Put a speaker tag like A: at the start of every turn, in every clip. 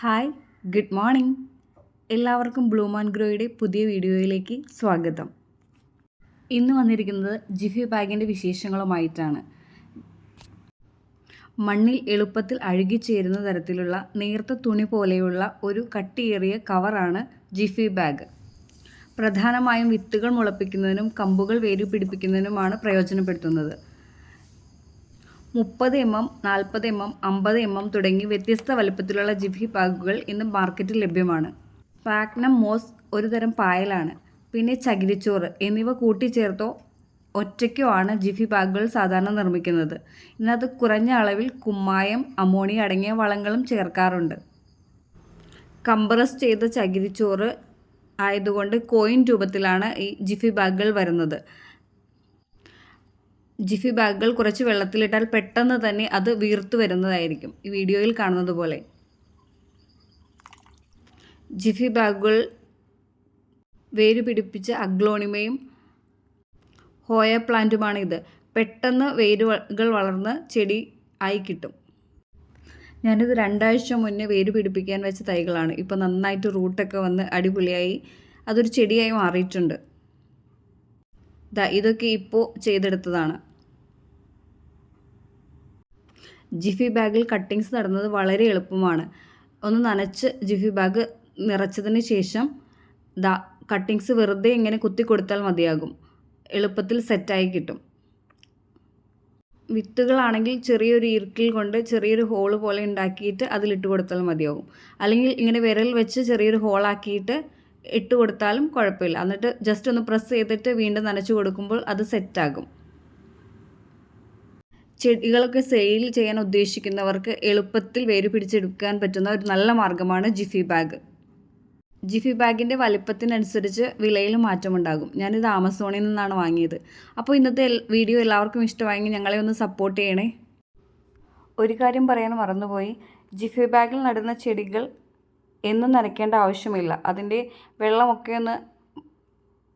A: Hi good morning. എല്ലാവർക്കും bloom and ഗ്രോയുടെ പുതിയ വീഡിയോയിലേക്ക് സ്വാഗതം. ഇന്ന് വന്നിരിക്കുന്നത് ജിഫി ബാഗിന്റെ വിശേഷങ്ങളുമായിട്ടാണ്. മണ്ണിൽ എളുപ്പത്തിൽ അഴുകിച്ചേരുന്ന തരത്തിലുള്ള നേർത്ത തുണി പോലെയുള്ള ഒരു കട്ടിയേറിയ കവറാണ് ജിഫി ബാഗ്. പ്രധാനമായും വിത്തുകൾ മുളപ്പിക്കുന്നതിനും കമ്പുകൾ വേരു പിടിപ്പിക്കുന്നതിനുമാണ് പ്രയോജനപ്പെടുത്തുന്നത്. മുപ്പത് എം എം നാൽപ്പത് എം എം അമ്പത് എം എം തുടങ്ങി വ്യത്യസ്ത വലുപ്പത്തിലുള്ള ജിഫി പാക്കുകൾ ഇന്ന് മാർക്കറ്റിൽ ലഭ്യമാണ്. പാക്നം മോസ് ഒരു തരം പായലാണ്. പിന്നെ ചകിരിച്ചോറ് എന്നിവ കൂട്ടിച്ചേർത്തോ ഒറ്റയ്ക്കോ ആണ് ജിഫി ബാഗുകൾ സാധാരണ നിർമ്മിക്കുന്നത്. ഇതിനകത്ത് കുറഞ്ഞ അളവിൽ കുമ്മായം അമോണിയ അടങ്ങിയ വളങ്ങളും ചേർക്കാറുണ്ട്. കംപ്രസ് ചെയ്ത ചകിരിച്ചോറ് ആയതുകൊണ്ട് കോയിൻ രൂപത്തിലാണ് ഈ ജിഫി ബാഗുകൾ വരുന്നത്. ജിഫി ബാഗുകൾ കുറച്ച് വെള്ളത്തിലിട്ടാൽ പെട്ടെന്ന് തന്നെ അത് വീർത്തു വരുന്നതായിരിക്കും. ഈ വീഡിയോയിൽ കാണുന്നത് പോലെ. ജിഫി ബാഗുകൾ വേര് പിടിപ്പിച്ച അഗ്ലോണിമയും ഹോയ പ്ലാന്റുമാണ് ഇത്. പെട്ടെന്ന് വേരുകൾ വളർന്ന് ചെടി ആയി കിട്ടും. ഞാനിത് രണ്ടാഴ്ച മുന്നേ വേര് പിടിപ്പിക്കാൻ വെച്ച തൈകളാണ്. ഇപ്പോൾ നന്നായിട്ട് റൂട്ടൊക്കെ വന്ന് അടിപൊളിയായി. അതൊരു ചെടിയായി മാറിയിട്ടുണ്ട്. ഇതൊക്കെ ഇപ്പോൾ ചെയ്തെടുത്തതാണ്. ജിഫി ബാഗിൽ കട്ടിങ്സ് നടുന്നത് വളരെ എളുപ്പമാണ്. ഒന്ന് നനച്ച് ജിഫി ബാഗ് നിറച്ചതിന് ശേഷം ദാ കട്ടിങ്സ് വെറുതെ ഇങ്ങനെ കുത്തി കൊടുത്താൽ മതിയാകും. എളുപ്പത്തിൽ സെറ്റായി കിട്ടും. വിത്തുകളാണെങ്കിൽ ചെറിയൊരു ഇറുക്കിൽ കൊണ്ട് ചെറിയൊരു ഹോൾ പോലെ ഉണ്ടാക്കിയിട്ട് അതിലിട്ട് കൊടുത്താൽ മതിയാകും. അല്ലെങ്കിൽ ഇങ്ങനെ വിരൽ വെച്ച് ചെറിയൊരു ഹോളാക്കിയിട്ട് ഇട്ട് കൊടുത്താലും കുഴപ്പമില്ല. എന്നിട്ട് ജസ്റ്റ് ഒന്ന് പ്രസ് ചെയ്തിട്ട് വീണ്ടും നനച്ചു കൊടുക്കുമ്പോൾ അത് സെറ്റാകും. ചെടികളൊക്കെ സെയിൽ ചെയ്യാൻ ഉദ്ദേശിക്കുന്നവർക്ക് എളുപ്പത്തിൽ വേര് പിടിച്ചെടുക്കാൻ പറ്റുന്ന ഒരു നല്ല മാർഗമാണ് ജിഫി ബാഗ്. ജിഫി ബാഗിന്റെ വലിപ്പത്തിനനുസരിച്ച് വിലയിൽ മാറ്റമുണ്ടാകും. ഞാനിത് ആമസോണിൽ നിന്നാണ് വാങ്ങിയത്. അപ്പോൾ ഇന്നത്തെ വീഡിയോ എല്ലാവർക്കും ഇഷ്ടമായെങ്കിൽ ഞങ്ങളെ ഒന്ന് സപ്പോർട്ട് ചെയ്യണേ. ഒരു കാര്യം പറയാൻ മറന്നുപോയി. ജിഫി ബാഗിൽ നടുന്ന ചെടികൾ എന്നും നനയ്ക്കേണ്ട ആവശ്യമില്ല. അതിന്റെ വെള്ളമൊക്കെ ഒന്ന്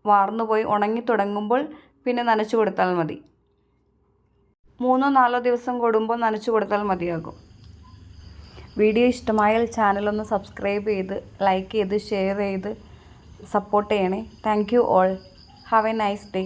A: വാർന്നുപോയി ഉണങ്ങി തുടങ്ങുമ്പോൾ പിന്നെ നനച്ചു കൊടുത്താൽ മതി. മൂന്നോ നാലോ ദിവസം കൂടുമ്പോൾ നനച്ചു കൊടുത്താൽ മതിയാകും. വീഡിയോ ഇഷ്ടമായാൽ ചാനലൊന്ന് സബ്സ്ക്രൈബ് ചെയ്ത് ലൈക്ക് ചെയ്ത് ഷെയർ ചെയ്ത് സപ്പോർട്ട് ചെയ്യണേ. Thank you all have a nice day